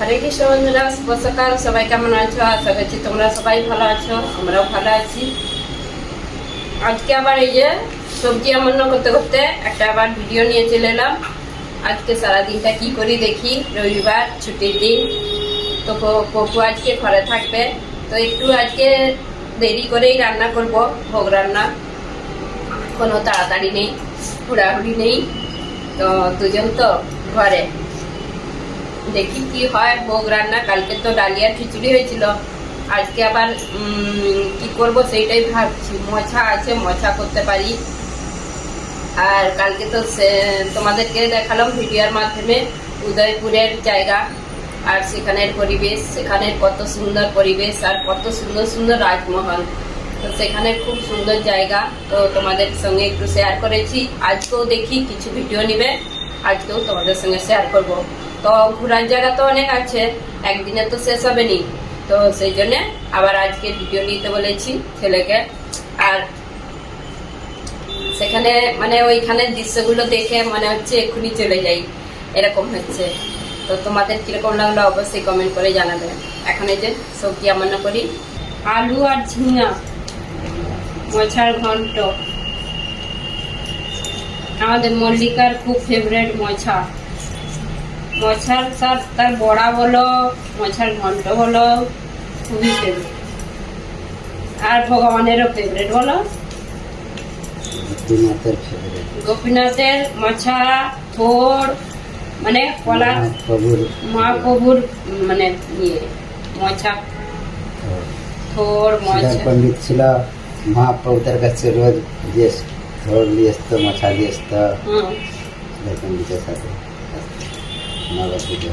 হরে কৃষ্ণ বন্ধুরা, শুভ সবাই কেমন আছো? আশা করছি তোমরা সবাই ভালো আছো, আমরাও ভালো আছি। আজকে আবার এই যে সবজি রান্না করতে করতে একটা আবার ভিডিও নিয়ে চলে এলাম। আজকে সারাদিনটা কি করি দেখি, রবিবার, ছুটির দিন। তো পপু আজকে ঘরে থাকবে। তো একটু আজকে দেরি করেই রান্না করব, ভোগ রান্না। কোনো তাড়াতাড়ি নেই হুড়াহুড়ি নেই। তো দুজন তো ঘরে। দেখি কি হয়। ভোগ রান্না, কালকে তো ডালিয়ার খিচুড়ি হয়েছিল। আজকে আবার কি করব সেইটাই ভাবছি। মোছা আছে, মোছা করতে পারি। আর কালকে তো তোমাদেরকে দেখালাম ভিডিওর মাধ্যমে উদয়পুরের জায়গা। আর সেখানের পরিবেশ, সেখানের কত সুন্দর পরিবেশ আর কত সুন্দর সুন্দর রাজমহল। তো সেখানে খুব সুন্দর জায়গা। তো তোমাদের সঙ্গে একটু শেয়ার করেছি। আজকেও দেখি, কিছু ভিডিও নিবে। আজকেও তোমাদের সঙ্গে শেয়ার করব। তো ঘোরার জায়গা তো অনেক আছে, একদিনে তো শেষ হবে নি তো সেই জন্য আবার আজকে ভিডিও নিতে বলেছি ছেলেকে। আর সেখানে মানে ওইখানে দৃশ্যগুলো দেখে মনে হচ্ছে এক্ষুনি চলে যাই, এরকম হচ্ছে। তো তোমাদের কীরকম লাগল অবশ্যই কমেন্ট করে জানাবে। এখন এই যে সবজি রান্না করি। আলু আর ঝিঙা মোছার ঘন্ট। আমাদের মল্লিকার খুব ফেভারেট মোছা মোছার সাথ তার বড়া বলো মোছার ঘন্ট বলো খুবই ফেভারেট আর ভগবানেরও ফেভারেট বলো? গোপীনাথের ফেভারিট গোপীনাথের মোছা থোর মানে কলা প্রভুর মহাপ্রভুর মানে ইয়ে মোছা। থোর শিলার মোছা পণ্ডিত ছিল মহাপ্রভুদের কাছে রোজ দিয়ে ধর নিয়ে আসতো মাছা দিয়ে আসতো পণ্ডিতের সাথে। নবদ্বীপে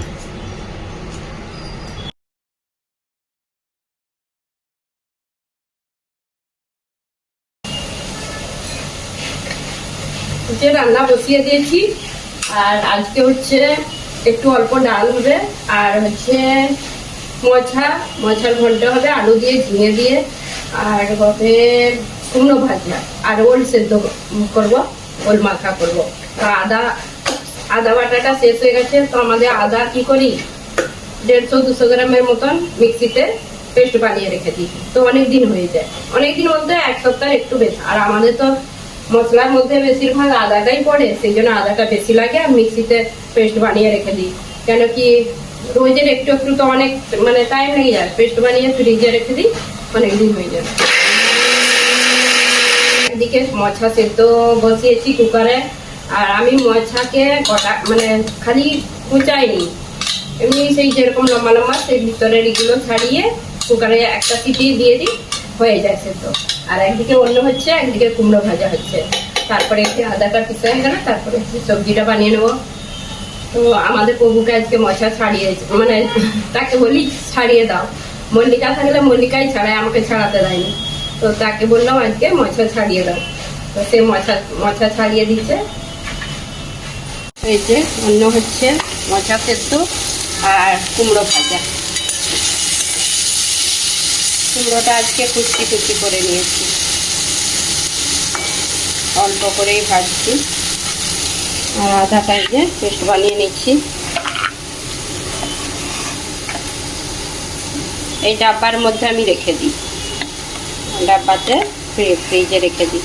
যে রান্না বসিয়ে দিয়েছি, আর আজকে হচ্ছে একটু অল্প ডাল হবে, আর হচ্ছে মোছা মোছার ঘণ্টা হবে, আলু দিয়ে, ঝিঙে দিয়ে, আর হবে কুমড়ো ভাজা। আর ওল সেদ্ধ করব, ওল মাখা করব। আদা আদা বাটাটা শেষ হয়ে গেছে, তো আমাদের আদা কি করি? দেড়শো, দুশো গ্রামের মতন মিক্সিতে পেস্ট বানিয়ে রেখে দিই। তো অনেক দিন হয়ে যায়। অনেক দিন বলতে এক সপ্তাহ একটু বেশি। আর আমাদের তো মশলার মধ্যে বেশিরভাগ আদাটাই পড়ে, সেই জন্য আদাটা বেশি লাগে আর মিক্সিতে পেস্ট বানিয়ে রেখে দিই। কেন কি রোজের একটু একটু তো অনেক মানে টাইম লেগে যায়। পেস্ট বানিয়ে ফ্রিজে রেখে দিই, অনেক দিন হয়ে যায়। একদিকে মছা সেদ্ধ বসিয়েছি কুকারে। আর আমি মছাকে কটা মানে খালি কুচাইনি। এমনি সেই যেরকম লম্বা লম্বা, সেই ভিতরের এগুলো ছাড়িয়ে কুকারে একটা সিটি দিয়ে দিই, হয়ে যায় সেদ্ধ আর একদিকে অন্য হচ্ছে, একদিকে কুমড়ো ভাজা হচ্ছে। তারপরে একটু আদাটা পিসে হয়ে গেলে, তারপরে একটু সবজিটা বানিয়ে নেব। তো আমাদের প্রভুকে আজকে মশা ছাড়িয়ে মানে তাকে বলি, ছাড়িয়ে দাও। মল্লিকা থাকলে মল্লিকাই ছাড়ায়, আমাকে ছাড়াতে দেয়নি। তো তাকে বললাম, আজকে মশা ছাড়িয়ে দাও। তো সে মশা মশা ছাড়িয়ে দিচ্ছে। এই অন্য হচ্ছে মশা সেদ্ধ আর কুমড়ো ভাজা। কুমড়োটা আজকে কুচি কুচি করে নিয়েছি। অল্প করেই ভাজছি। আর আধাটা এই পেস্ট বানিয়ে নিচ্ছি। এই ডাব্বার মধ্যে আমি রেখে দিই। ডাব্বাতে ফ্রি- ফ্রিজে রেখে দিই।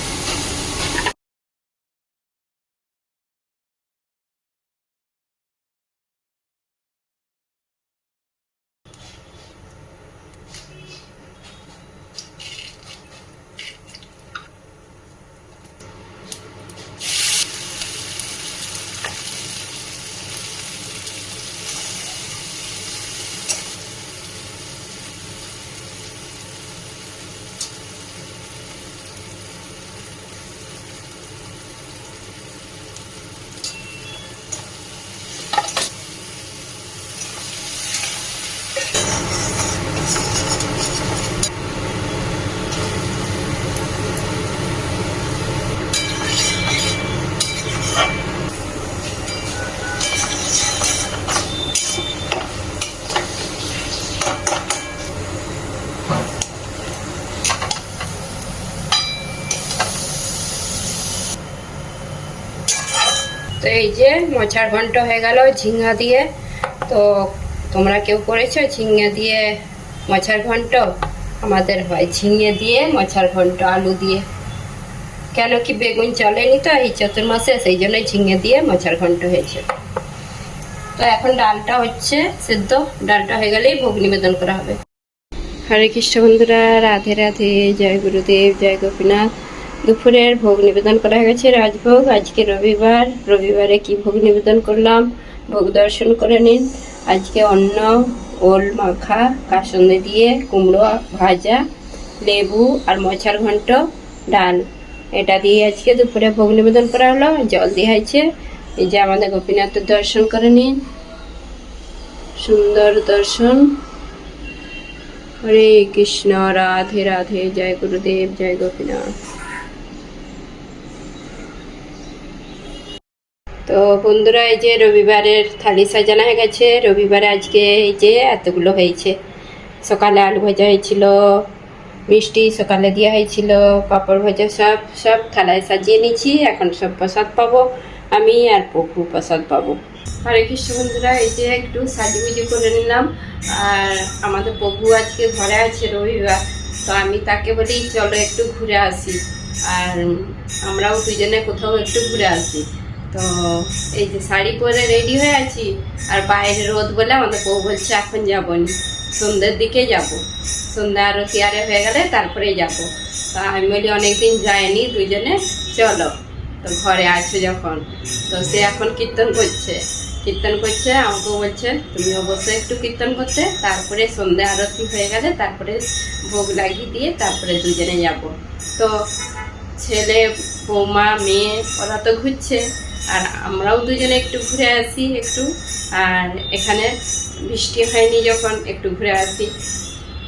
তো এই যে মোচার ঘন্ট হয়ে গেল ঝিঙ্গা দিয়ে। তো তোমরা কেউ করেছ ঝিঙে দিয়ে মাছের ঘন্ট? আমাদের হয় ঝিঙে দিয়ে মাছের ঘন্ট, আলু দিয়ে। কেন কি বেগুন চলেনি তো এই চতুর্মাসে, সেই জন্য ঝিঙে দিয়ে মাছের ঘন্ট হয়েছে। তো এখন ডালটা হচ্ছে সেদ্ধ। ডালটা হয়ে গেলেই ভোগ নিবেদন করা হবে। হরে কৃষ্ণ বন্ধুরা, রাধে রাধে, জয় গুরুদেব, জয় গোপীনাথ। দুপুরের ভোগ নিবেদন করা হয়ে গেছে। রাজভোগ, আজকে রবিবার। রবিবারে কি ভোগ নিবেদন করলাম? ভোগ দর্শন করে নিন। আজকে অন্ন, ওল মাখা, কাসন্দে দিয়ে কুমড়ো, ভাজা, লেবু আর মছার ঘন্ট, ডাল। এটা দিয়ে আজকে দুপুরে ভোগ নিবেদন করা হলো। জল দিয়ে হয়েছে। এই যে আমাদের গোপীনাথের দর্শন করে নিন। সুন্দর দর্শন। হরে কৃষ্ণ। রাধে রাধে। জয় গুরুদেব। জয় গোপীনাথ। তো বন্ধুরা, এই যে রবিবারের থালি সাজানো হয়ে গেছে। রবিবারে আজকে এই যে এতগুলো হয়েছে। সকালে আলু ভাজা হয়েছিল, মিষ্টি সকালে দেওয়া হয়েছিল, পাঁপড় ভাজা সব সব থালায় সাজিয়ে নিয়েছি। এখন সব প্রসাদ পাবো, আমি আর পপু প্রসাদ পাবো। হরে কৃষ্ণ বন্ধুরা, এই যে একটু সাজুগুজি করে নিলাম। আর আমাদের প্রভু আজকে ঘরে আছে রবিবার, তো আমি তাকে বলি, চলো একটু ঘুরে আসি। আর আমরাও দুজনে কোথাও একটু ঘুরে আসি। তো এই যে শাড়ি পরে রেডি হয়ে আছি, আর বাইরে রোদ বলে আমাদের বউ বলছে, এখন যাবনি, সন্ধ্যের দিকে যাব। সন্ধ্যা আরতি আরে হয়ে গেলে তারপরে যাব। তো আমি বলি, অনেকদিন যায়নি দুজনে, চলো। তো ঘরে আছো যখন, তো সে এখন কীর্তন করছে। কীর্তন করছে, আমাকে বলছে, তুমি অবশ্যই একটু কীর্তন করতে, তারপরে সন্ধ্যা আরতি হয়ে গেলে তারপরে ভোগ লাগিয়ে দিয়ে তারপরে দুজনে যাব। তো ছেলে, বৌমা, মেয়ে, ওরা তো ঘুরছে। আর আমরাও দুজনে একটু ঘুরে আসি একটু। আর এখানে বৃষ্টি হয়নি যখন একটু ঘুরে আসি।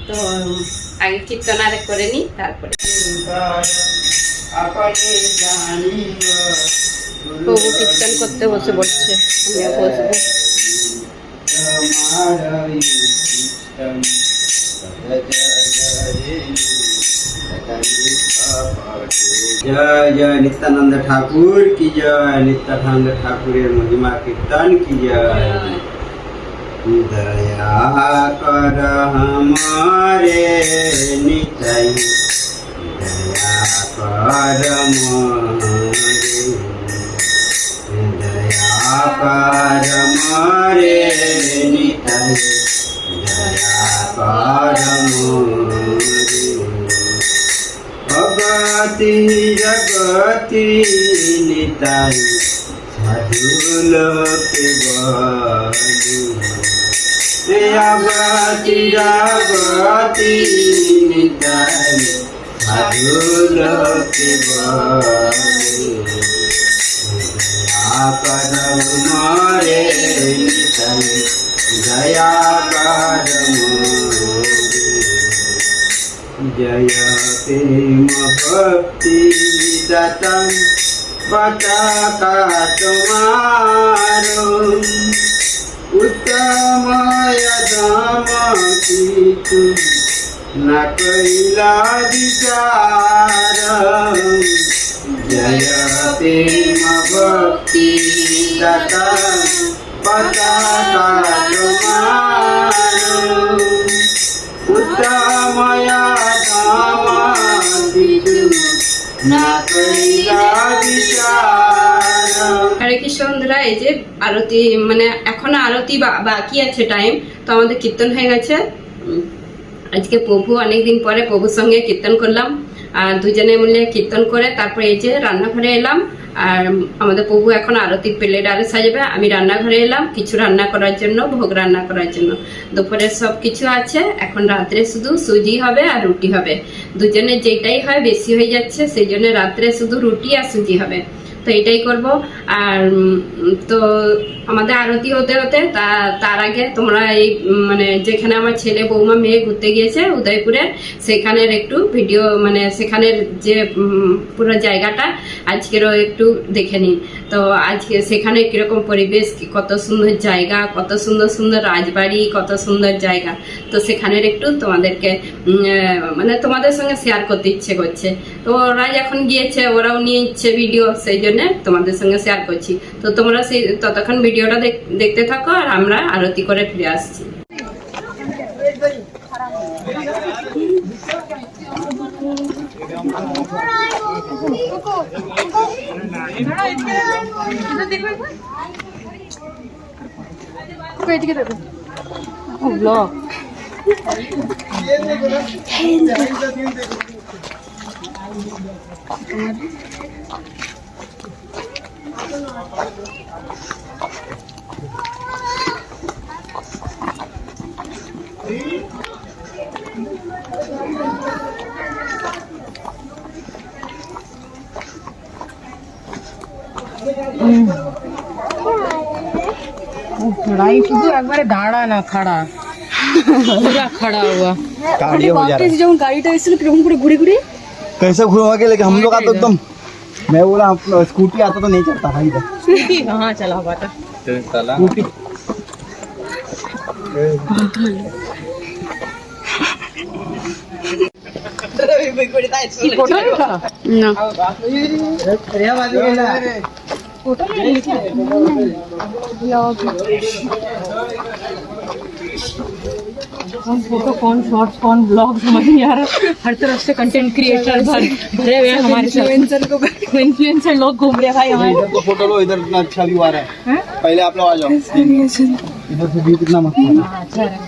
তো আগে কীর্তন আর করে নিই তারপরে প্রভু কীর্তন করতে বসে পড়ছে আমিও বসবো। জয় জয় নিত্যানন্দ ঠাকুর কি জয় নিত্যানন্দ ঠাকুরের মহিমা কীর্তন কি জয় দয়া কর হমারে নিতাই দয়া কর মোরে দয়া কর মোরে ভগতি জগতি নিতাই সাধু লোকে বলি জগতি জগতি নিতাই সাধু লোকে বলি মরে নিতাই જયા પરમ જય પ્રેમ ભક્તિ દતમ પતાકા તમારો ઉત્તમય ધામ કીધું ના કૈલા વિચાર જય પ્રેમ মায়া হরে কৃষ্ণ বন্ধুরা, এই যে আরতি মানে এখনও আরতি বাকি আছে টাইম তো আমাদের কীর্তন হয়ে গেছে। আজকে প্রভু অনেকদিন পরে প্রভুর সঙ্গে কীর্তন করলাম। আর দুজনে মিলে কীর্তন করে তারপরে এই যে রান্নাঘরে এলাম। আর আমাদের প্রভু এখন আরতি প্লেট আরে সাজাবে। আমি রান্নাঘরে এলাম, কিছু রান্না করার জন্য, ভোগ রান্না করার জন্য। দুপুরের সব কিছু আছে, এখন রাত্রে শুধু সুজি হবে আর রুটি হবে। দুজনে যেটাই হয় বেশি হয়ে যাচ্ছে, সেই জন্য রাত্রে শুধু রুটি আর সুজি হবে। তো এটাই করব। আর তো আমাদের আরতি হতে হতে তার আগে তোমরা এই মানে যেখানে আমার ছেলে বৌমা মেয়ে ঘুরতে গিয়েছে উদয়পুরে, সেখানের একটু ভিডিও মানে সেখানের যে পুরো জায়গাটা আজকেরও একটু দেখে নিন তো আজকে সেখানে কীরকম পরিবেশ কত সুন্দর জায়গা, কত সুন্দর সুন্দর রাজবাড়ি, কত সুন্দর জায়গা। তো সেখানের একটু তোমাদেরকে মানে তোমাদের সঙ্গে শেয়ার করতে ইচ্ছে করছে। তো ওরা যখন গিয়েছে, ওরাও নিয়ে ইচ্ছে ভিডিও সেই জন্য জন্যে তোমাদের সঙ্গে শেয়ার করছি তো তোমরা সেই ততক্ষণ ভিডিওটা দেখতে থাকো আর আমরা আরতি করে ফিরে আসছি Thank you. लड़ाई शुद्ध একবারে দাঁড়া না খাড়া पूरा खड़ा हुआ कार्डियो हो जा रहा है যখন গাড়িটা এসেছিল কিরকম করে ঘুরে ঘুরে कैसे घुमा के लेके हम लोग आता एकदम मैं बोला स्कूटी आता तो नहीं चलता भाई इधर। स्कूटी कहाँ चला हुआ था। स्कूटी। फ़ोटो नहीं था? कौन फ़ोटो कौन शॉर्ट्स कौन ब्लॉग समझ नहीं आ रहा हर तरफ़ से कंटेंट क्रिएटर भर भरे हुए हैं हमारे इन्फ्लुएंसर को इन्फ्लुएंसर लोग घूम रहे भाई हमारे। इधर तो फ़ोटो लो इधर इतना अच्छा व्यू आ रहा है। पहले आप लोग आ जाओ। इधर से व्यू कितना मस्त आ रहा है।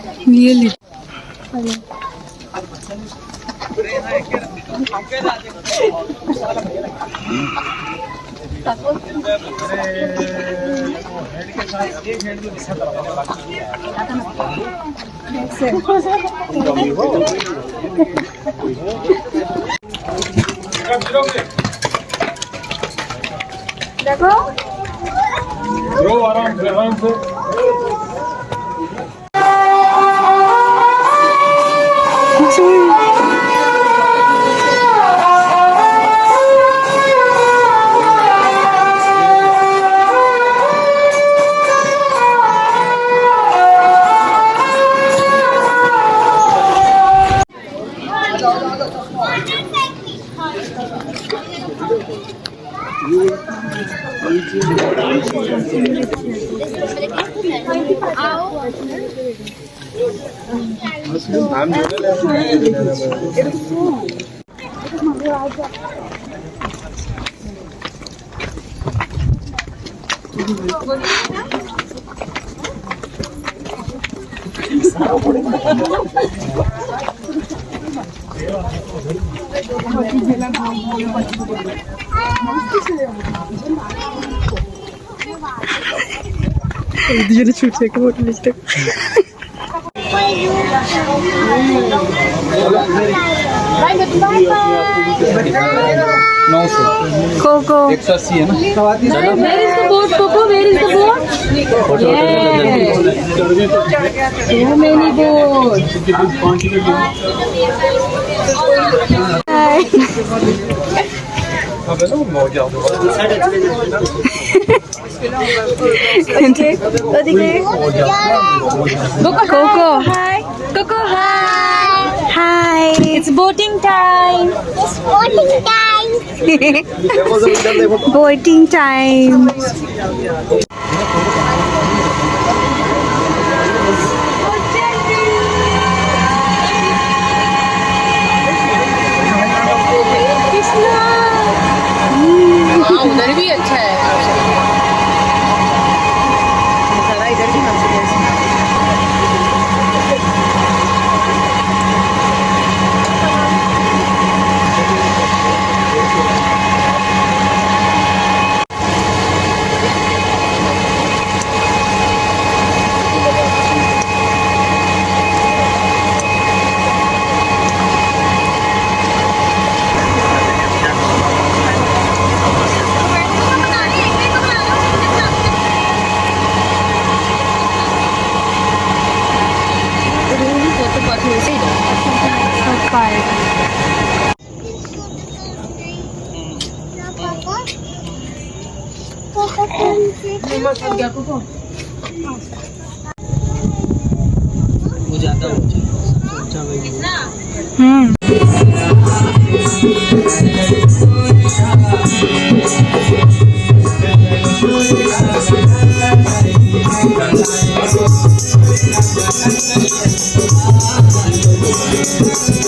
देखो आराम से आराम से Diğeri çürüyecek şey ama işte. नौ सौ कोको एक सौ अस्सी है ना Where is the boat, Coco? Where is the boat? Yes. So many boats. Coco. Hi. Coco, hi. Hi, it's boating time. It's boating time. boating time. Thank you.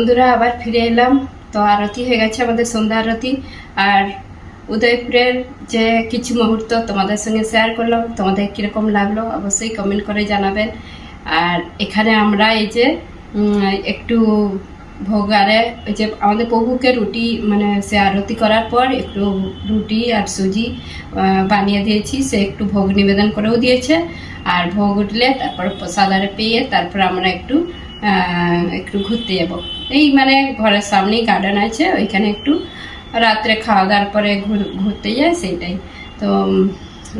বন্ধুরা, আবার ফিরে এলাম। তো আরতি হয়ে গেছে আমাদের সন্ধ্যা আরতি। আর উদয়পুরের যে কিছু মুহূর্ত তোমাদের সঙ্গে শেয়ার করলাম, তোমাদের কীরকম লাগল অবশ্যই কমেন্ট করে জানাবেন। আর এখানে আমরা এই যে একটু ভোগারে ওই যে আমাদের প্রভুকে রুটি মানে সে আরতি করার পর একটু রুটি আর সুজি বানিয়ে দিয়েছি। সে একটু ভোগ নিবেদন করেও দিয়েছে। আর ভোগ উঠলে তারপর প্রসাদ আরে পেয়ে তারপর আমরা একটু একটু ঘুরতে যাব। এই মানে ঘরের সামনেই গার্ডেন আছে, ওইখানে একটু রাত্রে খাওয়া দাওয়ার পরে ঘুর- ঘুরতে যায় সেইটাই। তো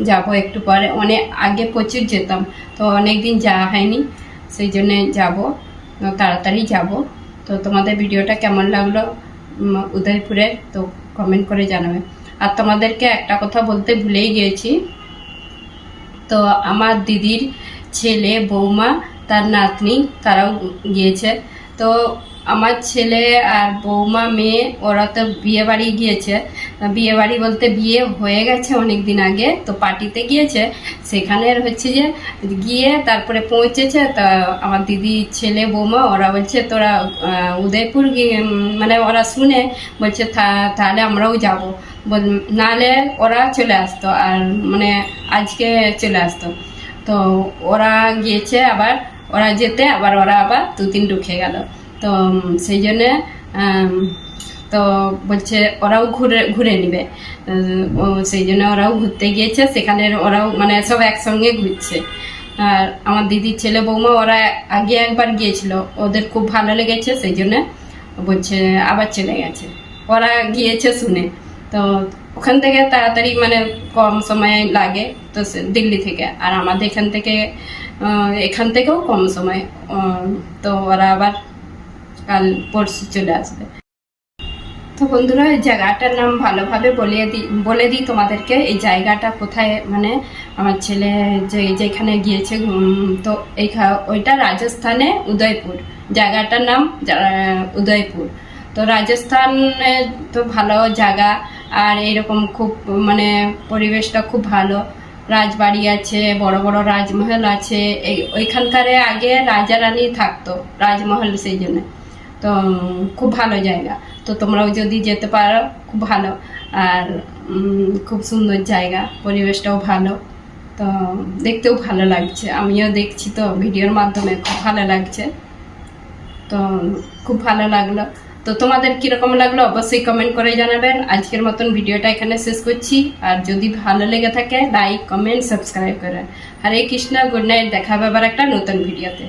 যাব একটু পরে। অনেক আগে প্রচুর যেতাম, তো অনেক দিন যাওয়া হয়নি, সেই জন্যে যাব তাড়াতাড়ি যাব। তো তোমাদের ভিডিওটা কেমন লাগল উদয়পুরের, তো কমেন্ট করে জানাবে। আর তোমাদেরকে একটা কথা বলতে ভুলেই গিয়েছি, তো আমার দিদির ছেলে, বৌমা তার নাতনি, তারাও গিয়েছে। তো আমার ছেলে আর বৌমা, মেয়ে, ওরা তো বিয়ে বাড়ি গিয়েছে। বিয়ে বাড়ি বলতে বিয়ে হয়ে গেছে অনেক দিন আগে, তো পার্টিতে গিয়েছে। সেখানে হচ্ছে যে গিয়ে তারপরে পৌঁছেছে। তা আমার দিদি, ছেলে, বৌমা, ওরা বলছে, তোরা উদয়পুর গিয়ে মানে ওরা শুনে বলছে, "থা- তাহলে আমরাও যাব। নাহলে ওরা চলে আসতো, আর মানে আজকে চলে আসতো। তো ওরা গিয়েছে আবার ওরা যেতে, আবার ওরা আবার দু দিন ঢুকে গেল। তো সেই জন্যে তো বলছে ওরাও ঘুরে ঘুরে নেবে। সেই জন্য ওরাও ঘুরতে গিয়েছে, সেখানে ওরাও মানে সব একসঙ্গে ঘুরছে। আর আমার দিদির ছেলে বৌমা, ওরা আগে একবার গিয়েছিল, ওদের খুব ভালো লেগেছে, সেই জন্য বলছে আবার চলে গেছে। ওরা গিয়েছে শুনে। তো ওখান থেকে তাড়াতাড়ি মানে কম সময় লাগে, তো দিল্লি থেকে। আর আমাদের এখান থেকে এখান থেকেও কম সময় তো ওরা আবার কাল পরশু চলে আসবে। তো বন্ধুরা, এই জায়গাটার নাম ভালোভাবে বলিয়ে দিই বলে দিই তোমাদেরকে, এই জায়গাটা কোথায় মানে আমার ছেলে যে, যেখানে গিয়েছে তো এই ওইটা রাজস্থানে উদয়পুর। জায়গাটার নাম উদয়পুর। তো রাজস্থানে তো ভালো জায়গা, আর এরকম খুব মানে পরিবেশটা খুব ভালো। রাজবাড়ি আছে, বড় বড় রাজমহল আছে। এই ওইখানকারে আগে রাজা রানী থাকতো, রাজমহল সেই জন্য। তো খুব ভালো জায়গা। তো তোমরাও যদি যেতে পারো, খুব ভালো। আর খুব সুন্দর জায়গা, পরিবেশটাও ভালো। তো, দেখতেও ভালো লাগছে। আমিও দেখছি তো, ভিডিওর মাধ্যমে খুব ভালো লাগছে। তো, খুব ভালো লাগল। তো তোমাদের কীরকম লাগল অবশ্যই কমেন্ট করে জানাবেন। আজকের মতন ভিডিওটা এখানে শেষ করছি। আর যদি ভালো লেগে থাকে লাইক কমেন্ট সাবস্ক্রাইব করেন হরে কৃষ্ণ গুড নাইট দেখা আবার একটা নতুন ভিডিওতে